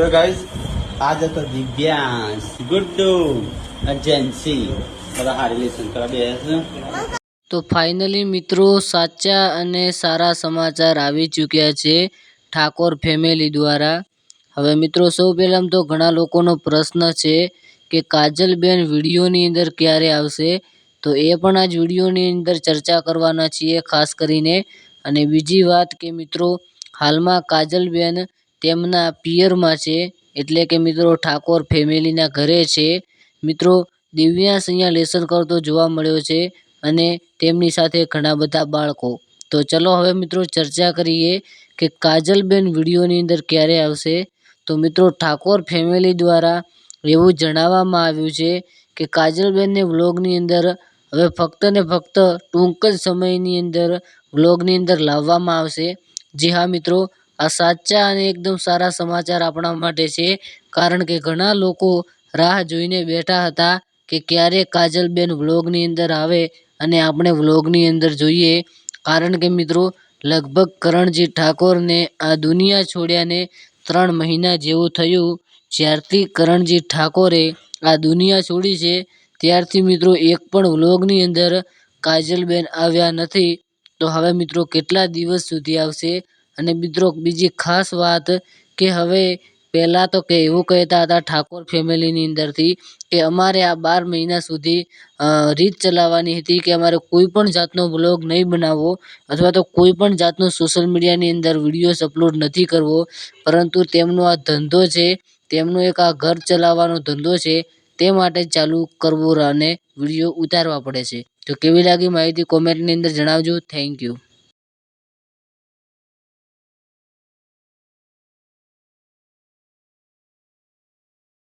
તો ગાઈસ આજ હતો દિવ્યાંશ. ગુડ્ડુ એજન્સી બધા હારી લેસન કરવા બે તો ફાઇનલી મિત્રો સાચા અને સારા સમાચાર આવી ચૂક્યા છે ઠાકોર ફેમિલી દ્વારા. હવે મિત્રો સૌ પહેલાં તો ઘણા લોકોનો પ્રશ્ન છે કે કાજલબેન વિડીયોની અંદર ક્યારે આવશે? તો એ પણ આજ વિડીયોની અંદર ચર્ચા કરવાના છીએ ખાસ કરીને. અને બીજી વાત કે મિત્રો, હાલમાં કાજલબેન તેમના પિયરમાં છે. એટલે કે મિત્રો ઠાકોર ફેમિલીના ઘરે છે. મિત્રો, દિવ્યાંશ અહીંયા લેસન કરતો જોવા મળ્યો છે અને તેમની સાથે ઘણા બધા બાળકો. તો ચલો હવે મિત્રો ચર્ચા કરીએ કે કાજલબેન વિડીયોની અંદર ક્યારે આવશે. તો મિત્રો, ઠાકોર ફેમિલી દ્વારા એવું જણાવવામાં આવ્યું છે કે કાજલબેનને વ્લોગની અંદર, હવે ફક્ત ને ફક્ત ટૂંક જ સમયની અંદર વ્લોગની અંદર લાવવામાં આવશે. જી હા મિત્રો આ સાચા અને એકદમ સારા સમાચાર આપણા માટે છે. કારણ કે ઘણા લોકો રાહ જોઈને બેઠા હતા કે ક્યારે કાજલબેન વ્લોગની અંદર આવે અને આપણે વ્લોગની અંદર જોઈએ. કારણ કે મિત્રો, લગભગ કરણજી ઠાકોરને આ દુનિયા છોડ્યાને ત્રણ મહિના જેવું થયું. જ્યારથી કરણજી ઠાકોરે આ દુનિયા છોડી છે, ત્યારથી મિત્રો એક પણ વ્લોગની અંદર કાજલબેન આવ્યા નથી. તો હવે મિત્રો કેટલા દિવસ સુધી આવશે? અને મિત્રો, બીજી ખાસ વાત કે હવે પહેલાં તો કે એવું કહેતા હતા ઠાકોર ફેમિલીની અંદરથી કે અમારે આ બાર મહિના સુધી રીત ચલાવવાની હતી કે અમારે કોઈ પણ જાતનો વ્લોગ નહીં બનાવવો અથવા તો કોઈ પણ જાતનો સોશિયલ મીડિયાની અંદર વિડીયોઝ અપલોડ નથી કરવો. પરંતુ તેમનો આ ધંધો છે, તેમનો એક આ ઘર ચલાવવાનો ધંધો છે, તે માટે ચાલુ કરવું અને વીડિયો ઉતારવા પડે છે. તો કેવી લાગી માહિતી કોમેન્ટની અંદર જણાવજો. Thank you.